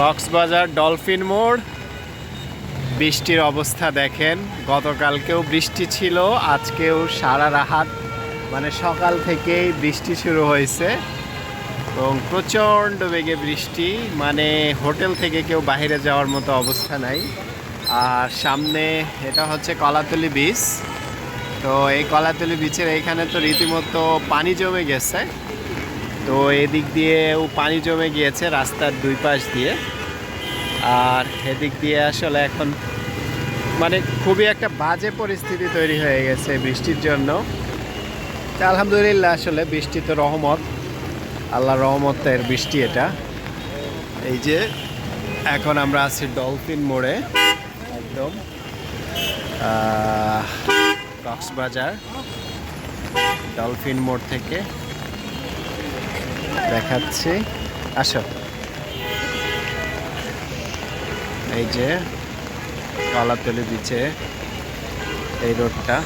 Cox's Bazar dolphin মোড়। বৃষ্টির অবস্থা দেখেন, গতকালকেও বৃষ্টি ছিল, আজকেও সারা রাহাত মানে সকাল থেকেই বৃষ্টি শুরু হয়েছে। এবং প্রচণ্ড বেগে বৃষ্টি মানে হোটেল থেকে কেউ বাইরে যাওয়ার মতো অবস্থা নাই। আর সামনে এটা হচ্ছে কলাতলি বিচ তো এই কলাতলি বিচের এইখানে তো রীতিমতো পানি জমে গেছে। তো এদিক দিয়েও পানি জমে গিয়েছে রাস্তার দুই পাশ দিয়ে। আর এদিক দিয়ে আসলে এখন মানে খুবই একটা বাজে পরিস্থিতি তৈরি হয়ে গেছে বৃষ্টির জন্য। আলহামদুলিল্লাহ আসলে বৃষ্টি তো রহমত, আল্লাহ রহমতের বৃষ্টি এটা। এই যে এখন আমরা আছি ডলফিন মোড়ে, একদম কক্সবাজার, ডলফিন মোড় থেকে। দেখাচ্ছি। আসো। এই যে কলাতলি বিচে এই রোডটা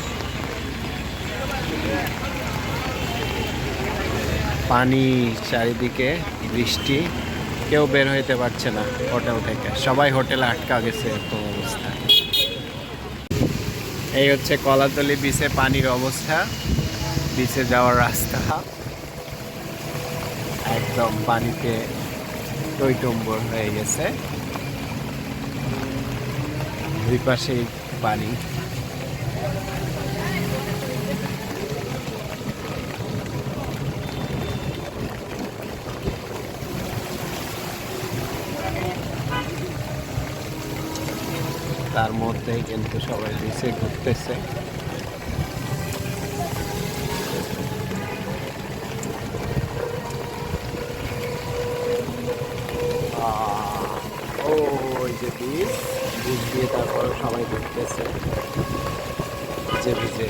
পানি চারিদিকে, বৃষ্টি, কেউ বের হইতে পারছে না হোটেল থেকে। সবাই হোটেলে আটকা গেছে, এরকম অবস্থা। এই হচ্ছে কলাতলি বিচে পানির অবস্থা। বিচে যাওয়ার রাস্তা। একদম পানিতে টইটম্বর হয়ে গেছে। দুই পাশেই পানি। তার মধ্যেই কিন্তু সবাই বিচে ঘুরতেছে। ওই যে বীজ দিয়ে তারপর সবাই ঘুরতেছে ভিজে ভিজে